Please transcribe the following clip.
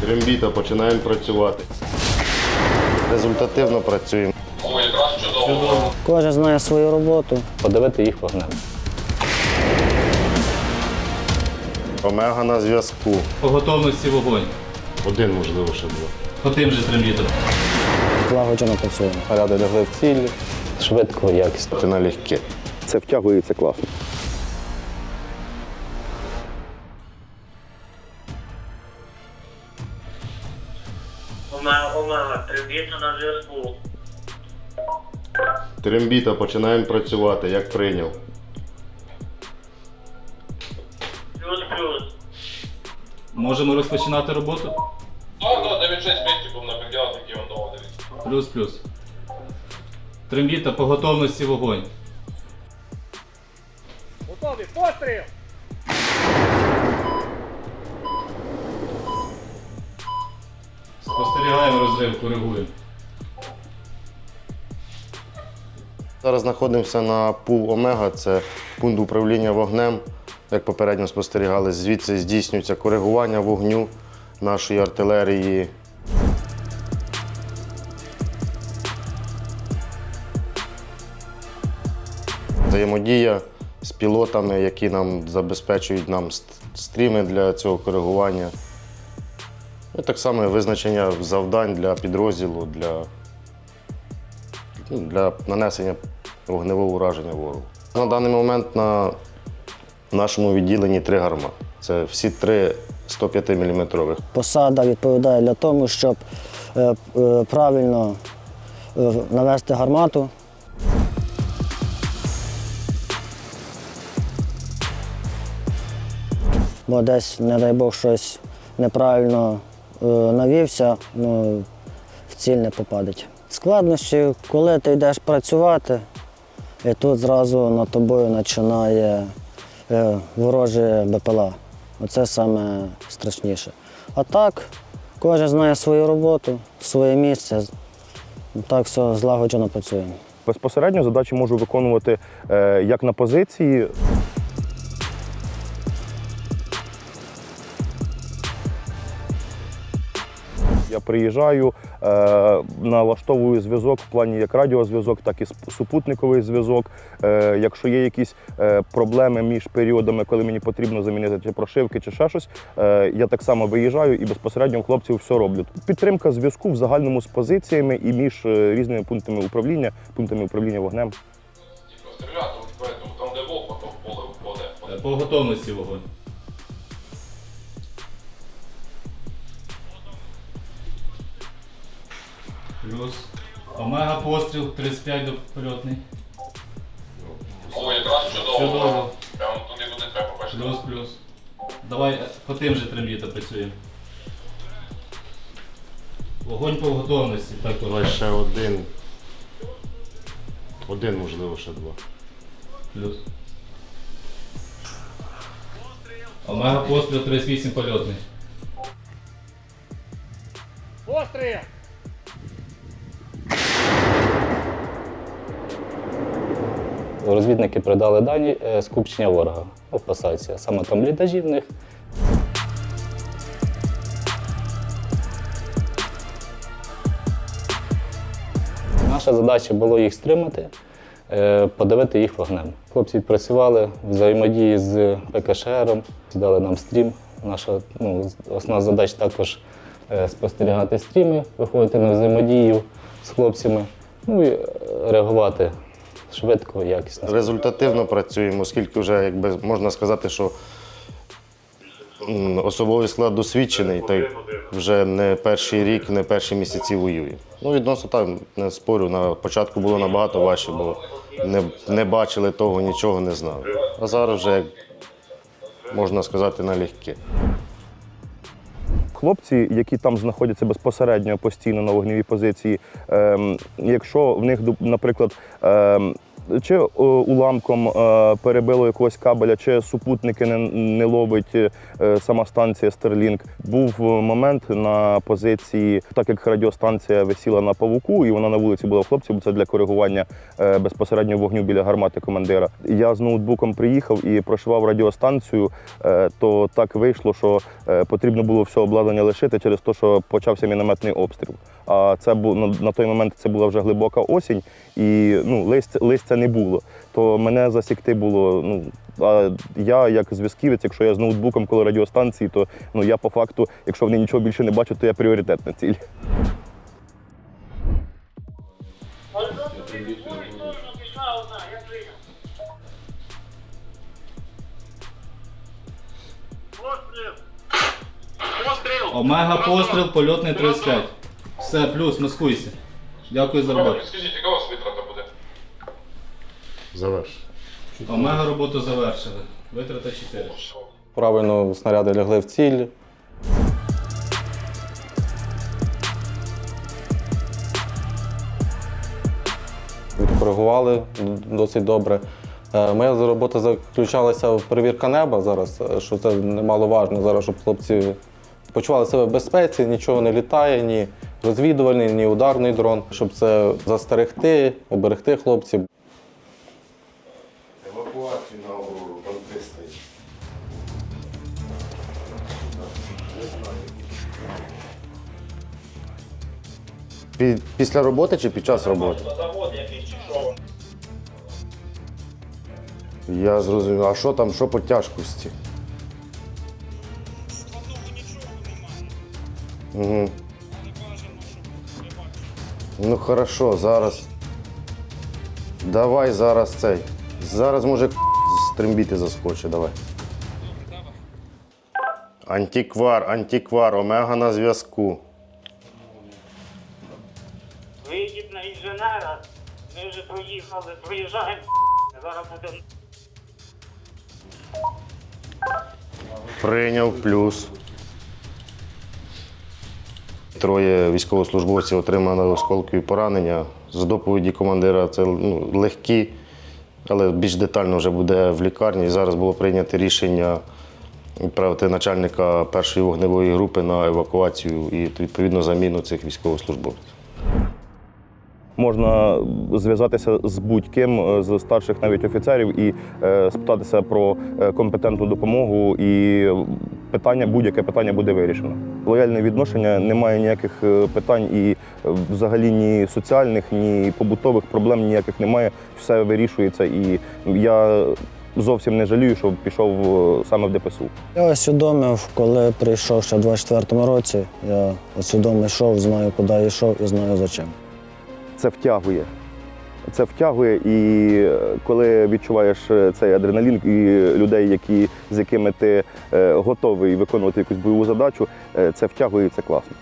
Трембіта, починаємо працювати. Результативно працюємо. Кожен знає свою роботу. подавити їх вогнем. Омега на зв'язку. По готовності вогонь. Один, можливо, ще два. По тим же трембітам. Злагоджено працюємо. Ради лягли в ціль, швидко, якісно. Це налегке. Це втягується класно. Омега, омега, трембіта на зв'язку. Трембіта, починаємо працювати, як прийняв. Плюс-плюс. Можемо розпочинати роботу? Да, да, 9-6 був на преділах, які он довго дивіться. Плюс-плюс. Трембіта по готовності вогонь. Готові, постріл! Розрив, коригуємо. Зараз знаходимося на ПУВ Омега, це пункт управління вогнем. Як попередньо спостерігали, звідси здійснюється коригування вогню нашої артилерії. Взаємодія з пілотами, які нам забезпечують нам стріми для цього коригування. І так само визначення завдань для підрозділу, для ну, для нанесення вогневого ураження ворогу. На даний момент на нашому відділенні три гарма. Це всі три 105 мм. Посада відповідає для того, щоб е, е, правильно е, навести гармату. Бо десь, не дай Бог, щось неправильно навівся, ну, в ціль не попадеть. Складнощі, коли ти йдеш працювати, і тут зразу над тобою починає е, вороже БПЛА. Оце саме страшніше. А так, кожен знає свою роботу, своє місце. Так все злагоджено працюємо. Безпосередньо задачі можу виконувати е, як на позиції. Приїжджаю, е, налаштовую зв'язок в плані як радіозв'язок, так і супутниковий зв'язок. Е, якщо є якісь е, проблеми між періодами, коли мені потрібно замінити чи прошивки, чи ще щось, е, я так само виїжджаю і безпосередньо хлопців все роблю. Підтримка зв'язку в загальному з позиціями і між е, різними пунктами управління, пунктами управління вогнем. Стріляти, там, де вовк, потім в поле впаде. По готовності вогонь. Плюс. Омега постріл 35 до польотний. О, якраз чудово. Чудово. Прямо туди, куди треба, бачите. Плюс, плюс. Давай е, по тим же трембіта працюємо. Вогонь по готовності. Також. Давай ще один. Один, можливо, ще два. Плюс. Омега постріл 38 польотний. Постріл! Розвідники передали дані е, скупчення ворога у посадці, саме там літажі в них. Наша задача було їх стримати, е, подавити їх вогнем. Хлопці відпрацювали взаємодії з ПКШРом, дали нам стрім. Наша ну, основна задача також е, спостерігати стріми, виходити на взаємодію з хлопцями, ну і реагувати швидко, якісно. Результативно працюємо, оскільки вже якби можна сказати, що особовий склад досвідчений, та вже не перший рік, не перші місяці воює. Ну, відносно так, не спорю, на початку було набагато важче, бо не, не бачили того, нічого не знали. А зараз вже, можна сказати, налегке. Хлопці, які там знаходяться безпосередньо постійно на вогневій позиції, ем, якщо в них, наприклад, ем, чи е, уламком е, перебило якогось кабеля, чи супутники не, не ловить е, сама станція Starlink. Був момент на позиції, так як радіостанція висіла на павуку, і вона на вулиці була в хлопців, бо це для коригування безпосередньо вогню біля гармати командира. Я з ноутбуком приїхав і прошивав радіостанцію, то так вийшло, що потрібно було все обладнання лишити через те, що почався мінометний обстріл. А це був на, на той момент це була вже глибока осінь, і ну, листя, листя не було. То мене засікти було. Ну, а я як зв'язківець, якщо я з ноутбуком коло радіостанції, то ну, я по факту, якщо вони нічого більше не бачать, то я пріоритетна ціль. Омега постріл, польотний 35. Все, плюс, маскуйся. Дякую за роботу. Скажіть, яка у вас витрата буде? Заверш. Омега роботу завершили. Витрата 4. Правильно снаряди лягли в ціль. Відкоригували досить добре. Е, Моя робота заключалася в перевірка неба зараз, е, що це немаловажно зараз, щоб хлопці почували себе в безпеці, нічого не літає, ні розвідувальний, ні ударний дрон, щоб це застерегти, оберегти хлопців. Евакуацію на Аврору, банки. Пі- Після роботи чи під час роботи? Завод якийсь чи що? Я зрозумів. А що там, що по тяжкості? Угу. Ну хорошо, зараз. Давай зараз цей. Зараз може з трембіти заскочить, давай. Антиквар, антиквар, омега на зв'язку. Виїдь на інженера. Ми вже проїхали, проїжджаємо. Зараз будемо. Прийняв плюс. Троє військовослужбовців отримали осколкові поранення. З доповіді командира це ну, легкі, але більш детально вже буде в лікарні. І зараз було прийнято рішення відправити начальника першої вогневої групи на евакуацію і відповідно заміну цих військовослужбовців. Можна зв'язатися з будь-ким е, з старших навіть офіцерів і е, спитатися про е, компетентну допомогу, і питання, будь-яке питання буде вирішено. Лояльне відношення немає ніяких е, питань і е, взагалі ні соціальних, ні побутових проблем ніяких немає. Все вирішується, і я зовсім не жалію, що пішов е, саме в ДПСУ. Я усвідомив, коли прийшов ще в 24-му році, я усвідомив, йшов, знаю, куди йшов і знаю за чим. це втягує. Це втягує, і е, коли відчуваєш е, цей адреналін і людей, які, з якими ти е, готовий виконувати якусь бойову задачу, це втягує і це класно.